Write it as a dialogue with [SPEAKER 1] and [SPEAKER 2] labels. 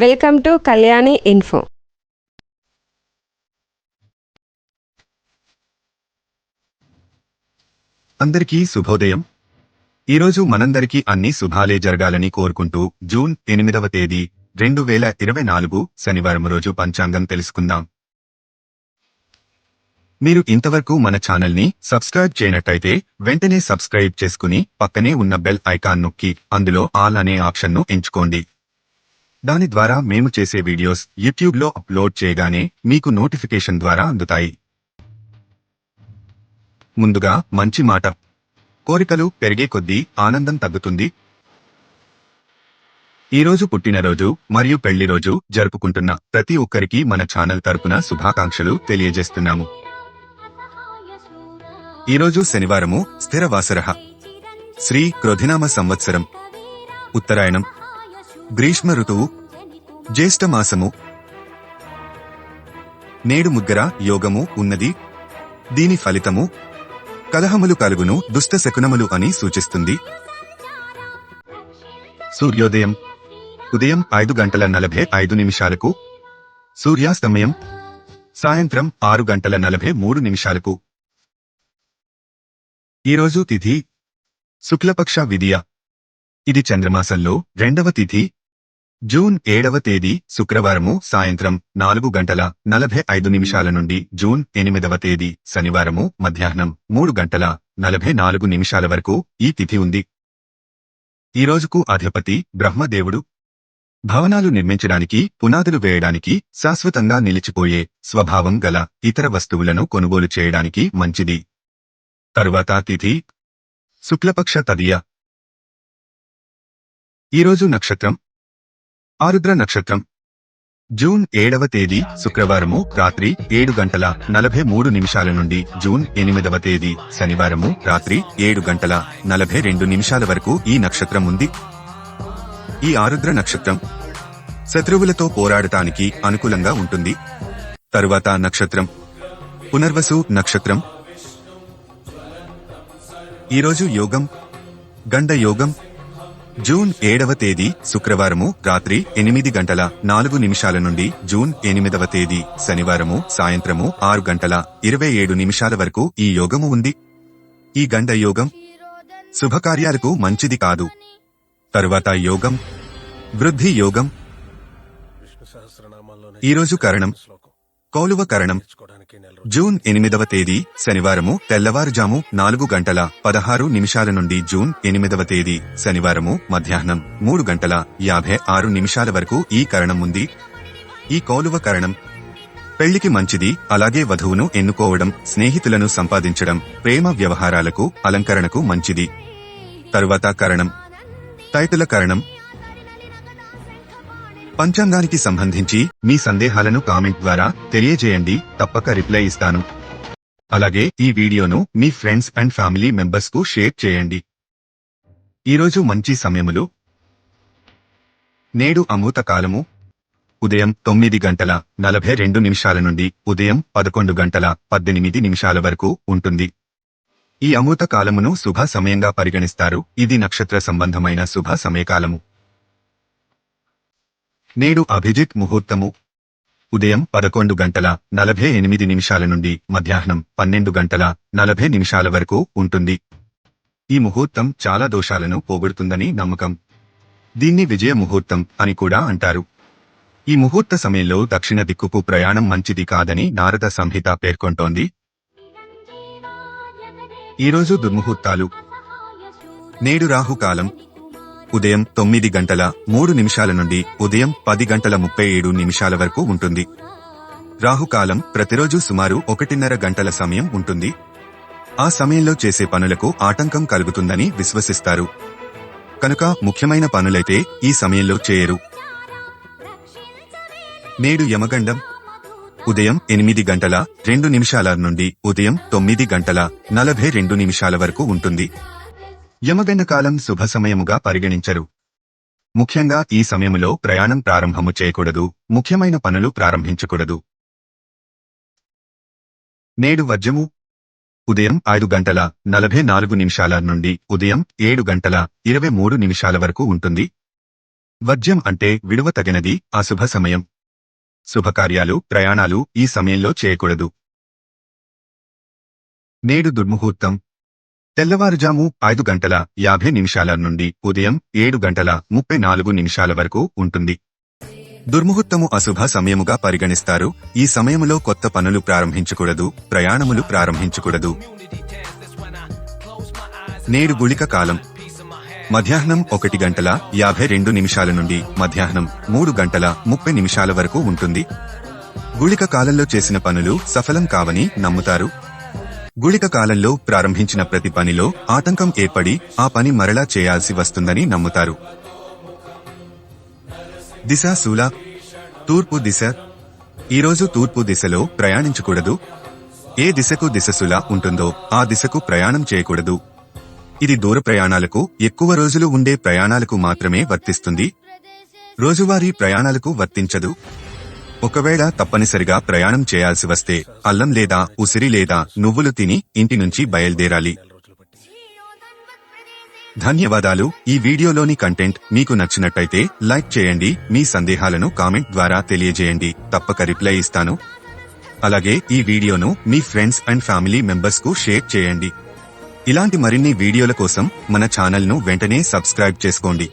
[SPEAKER 1] Welcome to Kalyani info.
[SPEAKER 2] అందరికీ శుభోదయం. ఈరోజు మనందరికీ అన్ని శుభాలే జరగాలని కోరుకుంటూ జూన్ ఎనిమిదవ తేదీ రెండు వేల ఇరవై నాలుగు శనివారం రోజు పంచాంగం తెలుసుకుందాం. మీరు ఇంతవరకు మన ఛానల్ని సబ్స్క్రైబ్ చేయనట్టయితే వెంటనే సబ్స్క్రైబ్ చేసుకుని పక్కనే ఉన్న బెల్ ఐకాన్ నొక్కి అందులో ఆల్ అనే ఆప్షన్ను ఎంచుకోండి. దాని ద్వారా మేము చేసే వీడియోస్ యూట్యూబ్లో అప్లోడ్ చేయగానే మీకు నోటిఫికేషన్ ద్వారా అందుతాయి. ముందుగా మంచి మాట. కోరికలు పెరిగే కొద్దీ ఆనందం తగ్గుతుంది. ఈరోజు పుట్టినరోజు మరియు పెళ్ళి రోజు జరుపుకుంటున్న ప్రతి ఒక్కరికి మన ఛానల్ తరపున శుభాకాంక్షలు తెలియజేస్తున్నాము. ఈరోజు శనివారము స్థిరవాసర శ్రీ క్రోధినామ సంవత్సరం. ఉత్తరాయణం. గ్రీష్మ ఋతువు జ్యేష్ఠమాసము. నేడు ముగ్గర యోగము ఉన్నది. దీని ఫలితము కలహములు కలుగును దుష్ట శకునములు అని సూచిస్తుంది. సూర్యోదయం ఉదయం ఐదు గంటల నలభై ఐదు నిమిషాలకు సూర్యాస్తమయం సాయంత్రం ఆరు గంటల నలభై మూడు నిమిషాలకు. ఈరోజు తిథి శుక్లపక్ష విధియ. ఇది చంద్రమాసంలో రెండవ తిథి జూన్ ఏడవ తేదీ శుక్రవారము సాయంత్రం నాలుగు గంటల నలభై ఐదు నిమిషాల నుండి జూన్ ఎనిమిదవ తేదీ శనివారము మధ్యాహ్నం మూడు గంటల నలభై నాలుగు నిమిషాల వరకు ఈ తిథి ఉంది. ఈ రోజుకు అధిపతి బ్రహ్మదేవుడు. భవనాలు నిర్మించడానికి పునాదులు వేయడానికి శాశ్వతంగా నిలిచిపోయే స్వభావం గల ఇతర వస్తువులను కొనుగోలు చేయడానికి మంచిది. తరువాత తిథి. శుక్లపక్ష తదియ. ఈరోజు నక్షత్రం ఆరుద్ర నక్షత్రం. జూన్ ఏడవ తేదీ శుక్రవారము రాత్రి ఏడు గంటల నలభై మూడు నిమిషాల నుండి జూన్ ఎనిమిదవ తేదీ శనివారము రాత్రి ఏడు గంటల నలభై రెండు నిమిషాల వరకు ఈ నక్షత్రం ఉంది. ఈ ఆరుద్ర నక్షత్రం శత్రువులతో పోరాడటానికి అనుకూలంగా ఉంటుంది. తరువాత నక్షత్రం పునర్వసు నక్షత్రం. ఈరోజు యోగం గండ యోగం జూన్ ఏడవ తేదీ శుక్రవారము రాత్రి ఎనిమిది గంటల నాలుగు నిమిషాల నుండి జూన్ ఎనిమిదవ తేదీ శనివారము సాయంత్రము ఆరు గంటల ఇరవై ఏడు నిమిషాల వరకు ఈ యోగము ఉంది. ఈ గండ యోగం శుభకార్యాలకు మంచిది కాదు. తరువాత యోగం వృద్ధి యోగం. ఈరోజు కరణం కౌలువ కరణం జూన్ ఎనిమిదవ తేదీ శనివారము తెల్లవారుజాము నాలుగు గంటల పదహారు నిమిషాల నుండి జూన్ ఎనిమిదవ తేదీ శనివారము మధ్యాహ్నం మూడు గంటల యాభై ఆరు నిమిషాల వరకు ఈ కరణం ఉంది. ఈ కౌలువ కరణం పెళ్ళికి మంచిది అలాగే వధువును ఎన్నుకోవడం స్నేహితులను సంపాదించడం ప్రేమ వ్యవహారాలకు అలంకరణకు మంచిది. తరువాత కరణం. తైతుల కరణం. పంచాంగానికి సంబంధించి మీ సందేహాలను కామెంట్ ద్వారా తెలియజేయండి తప్పక రిప్లై ఇస్తాను. అలాగే ఈ వీడియోను మీ ఫ్రెండ్స్ అండ్ ఫ్యామిలీ మెంబర్స్కు షేర్ చేయండి. ఈరోజు మంచి సమయములు. నేడు అమృత కాలము. ఉదయం తొమ్మిది గంటల నలభై రెండు నిమిషాల నుండి ఉదయం పదకొండు గంటల పద్దెనిమిది నిమిషాల వరకు ఉంటుంది. ఈ అమృత కాలమును శుభ సమయంగా పరిగణిస్తారు. ఇది నక్షత్ర సంబంధమైన శుభ సమయకాలము. నేడు అభిజిత్ ముహూర్తము. ఉదయం పదకొండు గంటల నలభై ఎనిమిది నిమిషాల నుండి మధ్యాహ్నం పన్నెండు గంటల నలభై నిమిషాల వరకు ఉంటుంది. ఈ ముహూర్తం చాలా దోషాలను పోగొడుతుందని నమ్మకం. దీన్ని విజయ ముహూర్తం అని కూడా అంటారు. ఈ ముహూర్త సమయంలో దక్షిణ దిక్కుకు ప్రయాణం మంచిది కాదని నారద సంహిత పేర్కొంటోంది. ఈరోజు దుర్ముహూర్తాలు. నేడు రాహుకాలం. ఉదయం తొమ్మిది గంటల మూడు నిమిషాల నుండి ఉదయం పది గంటల ముప్పై ఏడు నిమిషాల వరకు ఉంటుంది. రాహుకాలం ప్రతిరోజు సుమారు ఒకటిన్నర గంటల సమయం ఉంటుంది. ఆ సమయంలో చేసే పనులకు ఆటంకం కలుగుతుందని విశ్వసిస్తారు. కనుక ముఖ్యమైన పనులైతే ఈ సమయంలో చేయరు. నేడు యమగండం ఉదయం ఎనిమిది గంటల రెండు నిమిషాల నుండి ఉదయం తొమ్మిది గంటల నలభై రెండు నిమిషాల వరకు ఉంటుంది. యమగండ కాలం శుభ సమయముగా పరిగణించరు. ముఖ్యంగా ఈ సమయములో ప్రయాణం ప్రారంభము చేయకూడదు ముఖ్యమైన పనులు ప్రారంభించకూడదు. నేడు వజ్రము ఉదయం ఐదు గంటల నలభై నాలుగు నిమిషాల నుండి ఉదయం ఏడు గంటల ఇరవై మూడు నిమిషాల వరకు ఉంటుంది. వజ్యం అంటే విడువ తగినది అశుభ సమయం శుభకార్యాలు ప్రయాణాలు ఈ సమయంలో చేయకూడదు. నేడు దుర్ముహూర్తం తెల్లవారుజాము ఐదు గంటల యాభై నిమిషాల నుండి ఉదయం ఏడు గంటల ముప్పై నాలుగు నిమిషాల వరకు ఉంటుంది. దుర్ముహూర్తము అశుభ సమయముగా పరిగణిస్తారు. ఈ సమయములో కొత్త పనులు ప్రారంభించకూడదు ప్రయాణములు ప్రారంభించకూడదు. నేడు గుళిక కాలం. మధ్యాహ్నం ఒకటి గంటల యాభై రెండు నిమిషాల నుండి మధ్యాహ్నం మూడు గంటల ముప్పై నిమిషాల వరకు ఉంటుంది. గుళిక కాలంలో చేసిన పనులు సఫలం కావని నమ్ముతారు. గుళిక కాలంలో ప్రారంభించిన ప్రతి పనిలో ఆటంకం ఏర్పడి ఆ పని మరలా చేయాల్సి వస్తుందని నమ్ముతారు. దిశ శూల. తూర్పు దిశ. ఈరోజు తూర్పు దిశలో ప్రయాణించకూడదు. ఏ దిశకు దిశశుల ఉంటుందో ఆ దిశకు ప్రయాణం చేయకూడదు. ఇది దూర ప్రయాణాలకు ఎక్కువ రోజులు ఉండే ప్రయాణాలకు మాత్రమే వర్తిస్తుంది. రోజువారీ ప్రయాణాలకు వర్తించదు. ఒకవేళ తప్పనిసరిగా ప్రయాణం చేయాల్సి వస్తే అల్లం లేదా ఉసిరి లేదా నువ్వులు తిని ఇంటి నుంచి బయలుదేరాలి. ధన్యవాదాలు. ఈ వీడియోలోని కంటెంట్ మీకు నచ్చినట్టయితే లైక్ చేయండి. మీ సందేహాలను కామెంట్ ద్వారా తెలియజేయండి. తప్పక రిప్లై ఇస్తాను. అలాగే ఈ వీడియోను మీ ఫ్రెండ్స్ అండ్ ఫ్యామిలీ మెంబర్స్కు షేర్ చేయండి. ఇలాంటి మరిన్ని వీడియోల కోసం మన ఛానల్ను వెంటనే సబ్స్క్రైబ్ చేసుకోండి.